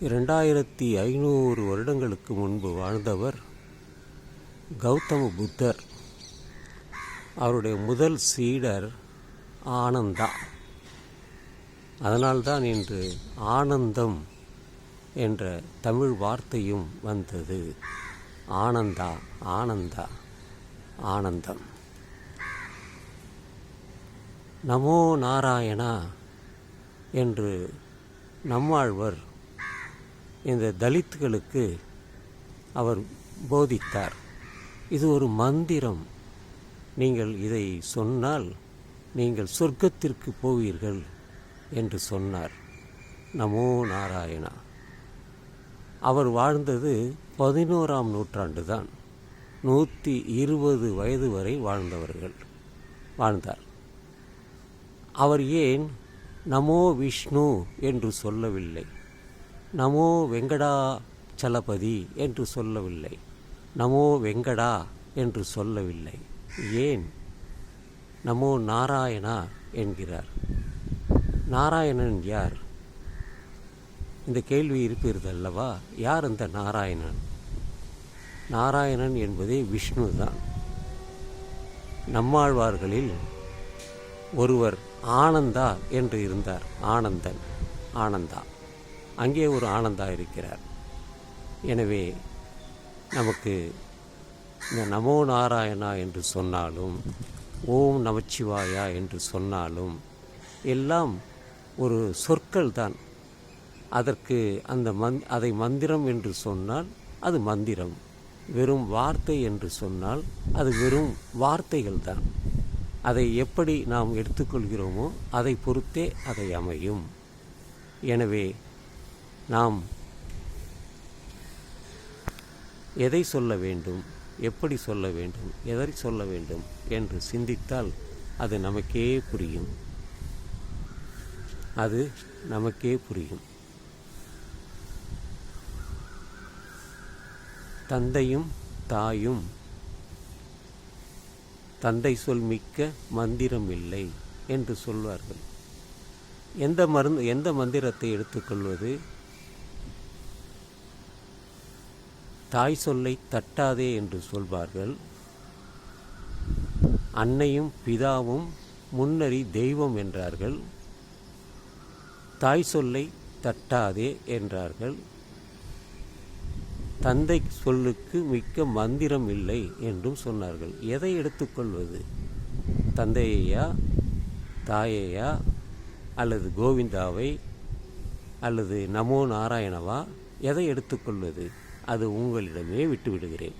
இரண்டாயிரத்தி ஐநூறு வருடங்களுக்கு முன்பு வாழ்ந்தவர் கௌதம புத்தர். அவருடைய முதல் சீடர் ஆனந்தா. அதனால்தான் இன்று ஆனந்தம் என்ற தமிழ் வார்த்தையும் வந்தது. ஆனந்தா ஆனந்தா ஆனந்தம். நமோ நாராயணா என்று நம்மாழ்வர் இந்த தலித்துகளுக்கு அவர் போதித்தார். இது ஒரு மந்திரம். நீங்கள் இதை சொன்னால் நீங்கள் சொர்க்கத்திற்கு போவீர்கள் என்று சொன்னார். நமோ நாராயணா. அவர் வாழ்ந்தது பதினோராம் நூற்றாண்டு தான் நூற்றி இருபது வயது வரை வாழ்ந்தவர்கள் வாழ்ந்தார். அவர் ஏன் நமோ விஷ்ணு என்று சொல்லவில்லை? நமோ வெங்கடா சலபதி என்று சொல்லவில்லை. நமோ வெங்கடா என்று சொல்லவில்லை. ஏன்? நமோ நாராயணா என்கிறார். நாராயணன் யார்? இந்த கேள்வி இருப்பீர்கள் அல்லவா யார் அந்த நாராயணன்? நாராயணன் என்பதே விஷ்ணு தான் நம்மாழ்வார்களில் ஒருவர் ஆனந்தா என்று இருந்தார். ஆனந்தன் ஆனந்தா. அங்கே ஒரு ஆனந்தா இருக்கிறார். எனவே நமக்கு இந்த நமோ நாராயணா என்று சொன்னாலும் ஓம் நமச்சிவாயா என்று சொன்னாலும் எல்லாம் ஒரு சொற்கள் தான். அதற்கு அந்த மந் அதை மந்திரம் என்று சொன்னால் அது மந்திரம். வெறும் வார்த்தை என்று சொன்னால் அது வெறும் வார்த்தைகள் தான். அதை எப்படி நாம் எடுத்துக்கொள்கிறோமோ அதை பொறுத்தே அதை அமையும். எனவே நாம் எதை சொல்ல வேண்டும் எப்படி சொல்ல வேண்டும் எதை சொல்ல வேண்டும் என்று சிந்தித்தால் அது நமக்கே புரியும். அது நமக்கே புரியும். தந்தையும் தாயும் தந்தை சொல் மிக்க மந்திரம் இல்லை என்று சொல்வார்கள். எந்த மருந்து எந்த மந்திரத்தை எடுத்துக்கொள்வது? தாய் சொல்லை தட்டாதே என்று சொல்வார்கள். அன்னையும் பிதாவும் முன்னறி தெய்வம் என்றார்கள். தாய் சொல்லை தட்டாதே என்றார்கள். தந்தை சொல்லுக்கு மிக்க மந்திரம் இல்லை என்றும் சொன்னார்கள். எதை எடுத்துக்கொள்வது தந்தையையா தாயையா அல்லது கோவிந்தாவை அல்லது நமோ நாராயணவா? எதை எடுத்துக்கொள்வது அது உங்களிடமே விட்டு விடுகிறேன்